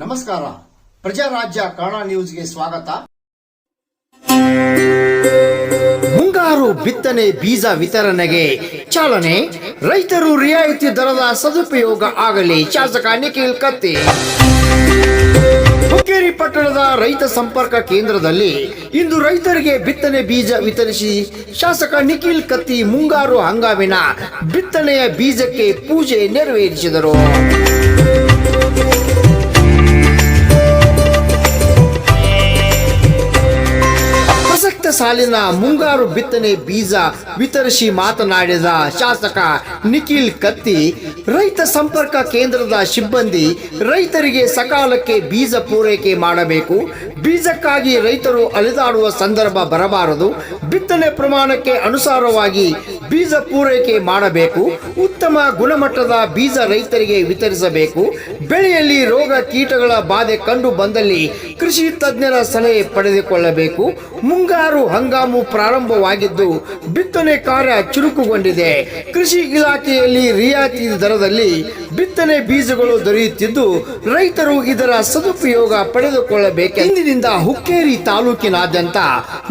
ನಮಸ್ಕಾರ. ಪ್ರಜಾರಾಜ್ಯ ಕನ್ನಡ ನ್ಯೂಸ್ಗೆ ಸ್ವಾಗತ. ಮುಂಗಾರು ಬಿತ್ತನೆ ಬೀಜ ವಿತರಣೆಗೆ ಚಾಲನೆ. ರೈತರು ರಿಯಾಯಿತಿ ದರದ ಸದುಪಯೋಗ ಆಗಲಿ. ಶಾಸಕ ನಿಖಿಲ್ ಕತ್ತಿ. ಹುಕ್ಕೇರಿ ಪಟ್ಟಣದ ರೈತ ಸಂಪರ್ಕ ಕೇಂದ್ರದಲ್ಲಿ ಇಂದು ರೈತರಿಗೆ ಬಿತ್ತನೆ ಬೀಜ ವಿತರಿಸಿ ಶಾಸಕ ನಿಖಿಲ್ ಕತ್ತಿ ಮುಂಗಾರು ಹಂಗಾಮಿನ ಬಿತ್ತನೆಯ ಬೀಜಕ್ಕೆ ಪೂಜೆ ನೆರವೇರಿಸಿದರು. ಸಾಲಿನ ಮುಂಗಾರು ಬಿತ್ತನೆ ಬೀಜ ವಿತರಿಸಿ ಮಾತನಾಡಿದ ಶಾಸಕ ನಿಖಿಲ್ ಕತ್ತಿ, ರೈತ ಸಂಪರ್ಕ ಕೇಂದ್ರದ ಸಿಬ್ಬಂದಿ ರೈತರಿಗೆ ಸಕಾಲಕ್ಕೆ ಬೀಜ ಪೂರೈಕೆ ಮಾಡಬೇಕು. ಬೀಜಕ್ಕಾಗಿ ರೈತರು ಅಲೆದಾಡುವ ಸಂದರ್ಭ ಬರಬಾರದು. ಬಿತ್ತನೆ ಪ್ರಮಾಣಕ್ಕೆ ಅನುಸಾರವಾಗಿ ಬೀಜ ಪೂರೈಕೆ ಮಾಡಬೇಕು, ಉತ್ತಮ ಗುಣಮಟ್ಟದ ಬೀಜ ರೈತರಿಗೆ ವಿತರಿಸಬೇಕು. ಬೆಳೆಯಲ್ಲಿ ರೋಗ ಕೀಟಗಳ ಬಾಧೆ ಕಂಡು ಬಂದಲ್ಲಿ ಕೃಷಿ ತಜ್ಞರ ಸಲಹೆ ಪಡೆದುಕೊಳ್ಳಬೇಕು. ಮುಂಗಾರು ಹಂಗಾಮು ಪ್ರಾರಂಭವಾಗಿದ್ದು ಬಿತ್ತನೆ ಕಾರ್ಯ ಚುರುಕುಗೊಂಡಿದೆ. ಕೃಷಿ ಇಲಾಖೆಯಲ್ಲಿ ರಿಯಾಯಿತಿ ದರದಲ್ಲಿ ಬಿತ್ತನೆ ಬೀಜಗಳು ದೊರೆಯುತ್ತಿದ್ದು ರೈತರು ಇದರ ಸದುಪಯೋಗ ಪಡೆದುಕೊಳ್ಳಬೇಕು ಇಂದಿನಿಂದ ಹುಕ್ಕೇರಿ ತಾಲೂಕಿನಾದ್ಯಂತ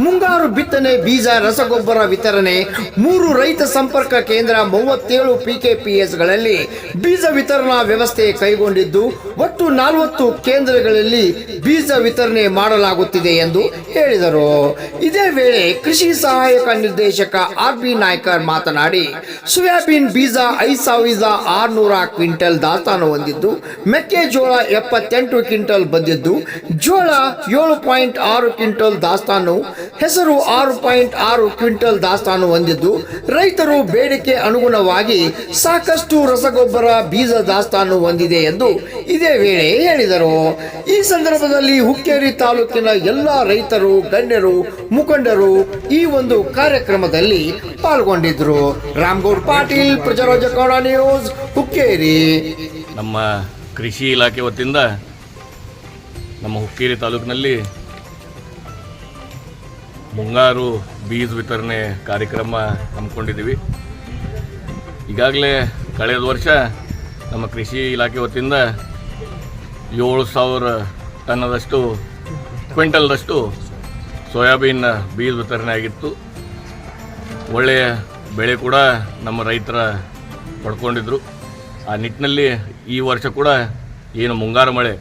ಮುಂಗಾರು ಬಿತ್ತನೆ ಬೀಜ ರಸಗೊಬ್ಬರ ವಿತರಣೆ ಮೂರು ರೈತ ಸಂಪರ್ಕ ಕೇಂದ್ರ ಮೂವತ್ತೇಳು ಪಿಕೆಪಿಎಸ್ಗಳಲ್ಲಿ ಬೀಜ ವಿತರಣಾ ವ್ಯವಸ್ಥೆ ಕೈಗೊಂಡಿದ್ದು, ಒಟ್ಟು ನಲವತ್ತು ಕೇಂದ್ರಗಳಲ್ಲಿ ಬೀಜ ವಿತರಣೆ ಮಾಡಲಾಗುತ್ತಿದೆ ಎಂದು ಹೇಳಿದರು. ಇದೇ ವೇಳೆ ಕೃಷಿ ಸಹಾಯಕ ನಿರ್ದೇಶಕ ಆರ್ ಬಿ ನಾಯ್ಕರ್ ಮಾತನಾಡಿ, ಸೋಯಾಬೀನ್ ಬೀಜ ಐದು ಸಾವಿರದ ಆರುನೂರ ಕ್ವಿಂಟಲ್ ದಾಸ್ತಾನು ಹೊಂದಿದ್ದು, ಮೆಕ್ಕೆಜೋಳ ಎಪ್ಪತ್ತೆಂಟು ಕ್ವಿಂಟಲ್ ಬಂದಿದ್ದು, ಜೋಳ ಏಳು ಪಾಯಿಂಟ್ ಆರು ಕ್ವಿಂಟಲ್ ದಾಸ್ತಾನು, ಹೆಸರು ಆರು ಪಾಯಿಂಟ್ ಆರು ಕ್ವಿಂಟಲ್ ದಾಸ್ತಾನು ಹೊಂದಿದ್ದು ರೈತರು ಬೇಡಿಕೆ ಅನುಗುಣವಾಗಿ ಸಾಕಷ್ಟು ರಸಗೊಬ್ಬರ, ಬೀಜ ದಾಸ್ತಾನು ಹೊಂದಿದೆ ಎಂದು ಇದೇ ವೇಳೆ ಹೇಳಿದರು. ಈ ಸಂದರ್ಭದಲ್ಲಿ ಹುಕ್ಕೇರಿ ತಾಲೂಕಿನ ಎಲ್ಲ ರೈತರು, ಗಣ್ಯರು, ಮುಖಂಡರು ಈ ಒಂದು ಕಾರ್ಯಕ್ರಮದಲ್ಲಿ ಪಾಲ್ಗೊಂಡಿದ್ರು ರಾಮ್ಗೌಡ್ ಪಾಟೀಲ್ ಪ್ರಜಾರಾಜ ಕೌಡ ನ್ಯೂಸ್, ಹುಕ್ಕೇರಿ. ನಮ್ಮ ಕೃಷಿ ಇಲಾಖೆ ವತಿಯಿಂದ ನಮ್ಮ ಹುಕ್ಕೇರಿ ತಾಲೂಕಿನಲ್ಲಿ ಮುಂಗಾರು ಬೀಜ ವಿತರಣೆ ಕಾರ್ಯಕ್ರಮ ಹಮ್ಮಿಕೊಂಡಿದ್ದೀವಿ. ಈಗಾಗಲೇ ಕಳೆದ ವರ್ಷ ನಮ್ಮ ಕೃಷಿ ಇಲಾಖೆ ವತಿಯಿಂದ ಏಳು ಸಾವಿರ ಟನ್ನದಷ್ಟು ಕ್ವಿಂಟಲ್ದಷ್ಟು ಸೋಯಾಬೀನ್ ಬೀಜ ವಿತರಣೆ ಆಗಿತ್ತು. ಒಳ್ಳೆಯ ಬೆಳೆ ಕೂಡ ನಮ್ಮ ರೈತರ ಪಡ್ಕೊಂಡಿದ್ರು. ಆ ನಿಟ್ಟಿನಲ್ಲಿ ಈ ವರ್ಷ ಕೂಡ ಏನು ಮುಂಗಾರು ಮಳೆ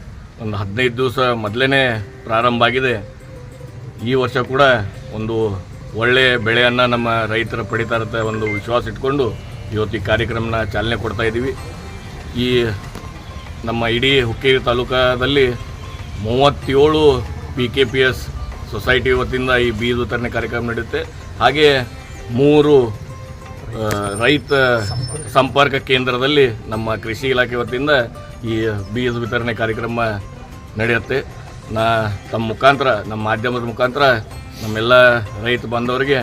ಒಂದು ಹದಿನೈದು ದಿವಸ ಮೊದಲೇ ಪ್ರಾರಂಭ ಆಗಿದೆ. ಈ ವರ್ಷ ಕೂಡ ಒಂದು ಒಳ್ಳೆಯ ಬೆಳೆಯನ್ನು ನಮ್ಮ ರೈತರು ಪಡಿತಾ ಇರುತ್ತೆ ಒಂದು ವಿಶ್ವಾಸ ಇಟ್ಕೊಂಡು ಇವತ್ತು ಈ ಕಾರ್ಯಕ್ರಮನ ಚಾಲನೆ ಕೊಡ್ತಾ ಇದ್ದೀವಿ. ಈ ನಮ್ಮ ಇಡೀ ಹುಕ್ಕೇರಿ ತಾಲೂಕಾದಲ್ಲಿ ಮೂವತ್ತೇಳು P K P S society ವತಿಯಿಂದ ಈ ಬೀಜ ವಿತರಣೆ ಕಾರ್ಯಕ್ರಮ ನಡೆಯುತ್ತೆ. ಹಾಗೆ ಮೂರು ರೈತ ಸಂಪರ್ಕ ಕೇಂದ್ರದಲ್ಲಿ ನಮ್ಮ ಕೃಷಿ ಇಲಾಖೆ ವತಿಯಿಂದ ಈ ಬೀಜ ವಿತರಣೆ ಕಾರ್ಯಕ್ರಮ ನಡೆಯುತ್ತೆ. ನಾ, ತಮ್ಮ ಮುಖಾಂತರ, ನಮ್ಮ ಮಾಧ್ಯಮದ ಮುಖಾಂತರ ನಮ್ಮೆಲ್ಲ ರೈತ ಬಂದವರಿಗೆ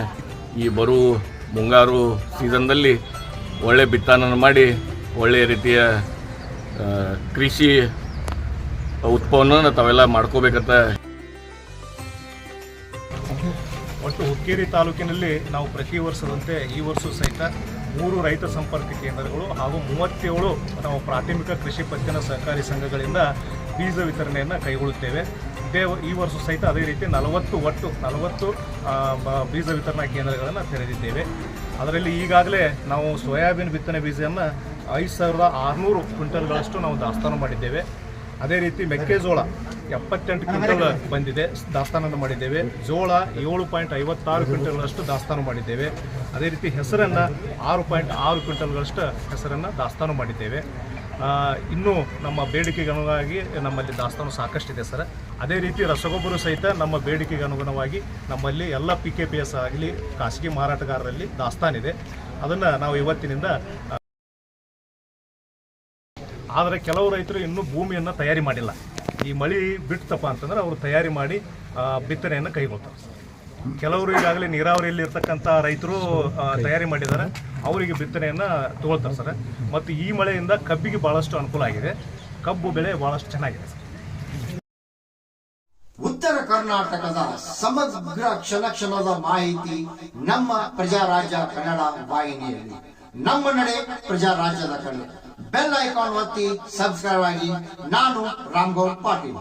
ಈ ಬರು ಮುಂಗಾರು ಸೀಸನ್ದಲ್ಲಿ ಒಳ್ಳೆ ಬಿತ್ತನೆ ಮಾಡಿ ಒಳ್ಳೆಯ ರೀತಿಯ ಕೃಷಿ ಉತ್ಪನ್ನವನ್ನು ತಾವೆಲ್ಲ ಮಾಡ್ಕೋಬೇಕಂತ. ಒಟ್ಟು ಹುಕ್ಕೇರಿ ತಾಲೂಕಿನಲ್ಲಿ ನಾವು ಪ್ರತಿ ವರ್ಷದಂತೆ ಈ ವರ್ಷ ಸಹಿತ ಮೂರು ರೈತ ಸಂಪರ್ಕ ಕೇಂದ್ರಗಳು ಹಾಗೂ ಮೂವತ್ತೇಳು ನಾವು ಪ್ರಾಥಮಿಕ ಕೃಷಿ ಪತ್ತಿನ ಸಹಕಾರಿ ಸಂಘಗಳಿಂದ ಬೀಜ ವಿತರಣೆಯನ್ನು ಕೈಗೊಳ್ಳುತ್ತೇವೆ. ಇದೇ ಈ ವರ್ಷ ಸಹಿತ ಅದೇ ರೀತಿ ನಲವತ್ತು ಒಟ್ಟು ನಲವತ್ತು ಬೀಜ ವಿತರಣಾ ಕೇಂದ್ರಗಳನ್ನು ತೆರೆದಿದ್ದೇವೆ. ಅದರಲ್ಲಿ ಈಗಾಗಲೇ ನಾವು ಸೋಯಾಬೀನ್ ಬಿತ್ತನೆ ಬೀಜವನ್ನು ಐದು ಸಾವಿರದ ಆರುನೂರು ಕ್ವಿಂಟಲ್ಗಳಷ್ಟು ನಾವು ದಾಸ್ತಾನು ಮಾಡಿದ್ದೇವೆ. ಅದೇ ರೀತಿ ಮೆಕ್ಕೆಜೋಳ ಎಪ್ಪತ್ತೆಂಟು ಕ್ವಿಂಟಲ್ ಬಂದಿದೆ, ದಾಸ್ತಾನನ್ನು ಮಾಡಿದ್ದೇವೆ. ಜೋಳ ಏಳು ಪಾಯಿಂಟ್ ಐವತ್ತಾರು ಕ್ವಿಂಟಲ್ಗಳಷ್ಟು ದಾಸ್ತಾನು ಮಾಡಿದ್ದೇವೆ. ಅದೇ ರೀತಿ ಹೆಸರನ್ನು ಆರು ಪಾಯಿಂಟ್ ಆರು ಕ್ವಿಂಟಲ್ಗಳಷ್ಟು ಹೆಸರನ್ನು ದಾಸ್ತಾನು ಮಾಡಿದ್ದೇವೆ. ಇನ್ನೂ ನಮ್ಮ ಬೇಡಿಕೆಗೆ ಅನುಗುಣವಾಗಿ ನಮ್ಮಲ್ಲಿ ದಾಸ್ತಾನು ಸಾಕಷ್ಟಿದೆ ಸರ್. ಅದೇ ರೀತಿ ರಸಗೊಬ್ಬರ ಸಹಿತ ನಮ್ಮ ಬೇಡಿಕೆಗೆ ಅನುಗುಣವಾಗಿ ನಮ್ಮಲ್ಲಿ ಎಲ್ಲ ಪಿ ಕೆ ಪಿ ಎಸ್ ಆಗಲಿ, ಖಾಸಗಿ ಮಾರಾಟಗಾರರಲ್ಲಿ ದಾಸ್ತಾನಿದೆ ಅದನ್ನು ನಾವು ಇವತ್ತಿನಿಂದ ಆದರೆ ಕೆಲವು ರೈತರು ಇನ್ನೂ ಭೂಮಿಯನ್ನು ತಯಾರಿ ಮಾಡಿಲ್ಲ. ಈ ಮಳೆ ಬಿಡ್ತಪ್ಪ ಅಂತಂದ್ರೆ ಅವರು ತಯಾರಿ ಮಾಡಿ ಬಿತ್ತನೆಯನ್ನು ಕೈಗೊಳ್ತಾರೆ. ಕೆಲವರು ಈಗಾಗಲೇ ನೀರಾವರಿಯಲ್ಲಿ ಇರ್ತಕ್ಕಂಥ ರೈತರು ತಯಾರಿ ಮಾಡಿದ್ದಾರೆ. ಅವರಿಗೆ ಬಿತ್ತನೆಯನ್ನು ತಗೊಳ್ತಾರೆ ಸರ್. ಮತ್ತು ಈ ಮಳೆಯಿಂದ ಕಬ್ಬಿಗೆ ಭಾಳಷ್ಟು ಅನುಕೂಲ ಆಗಿದೆ. ಕಬ್ಬು ಬೆಳೆ ಭಾಳಷ್ಟು ಚೆನ್ನಾಗಿದೆ ಉತ್ತರ ಕರ್ನಾಟಕದ ಸಮಗ್ರ ಕ್ಷಣ ಕ್ಷಣದ ಮಾಹಿತಿ ನಮ್ಮ ಪ್ರಜಾರಾಜ್ಯ ಕನ್ನಡ ವಾಹಿನಿಯಲ್ಲಿ. ನಮ್ಮ ನಡೆ ಪ್ರಜಾರಾಜ್ಯದ ಕನ್ನಡ ಬೆಲ್ ಐಕಾನ್ ಒತ್ತಿ ಸಬ್ಸ್ಕ್ರೈಬ್ ಆಗಿ ನಾನು ರಾಮ್ಗೌಡ್ ಪಾಟೀಲ್.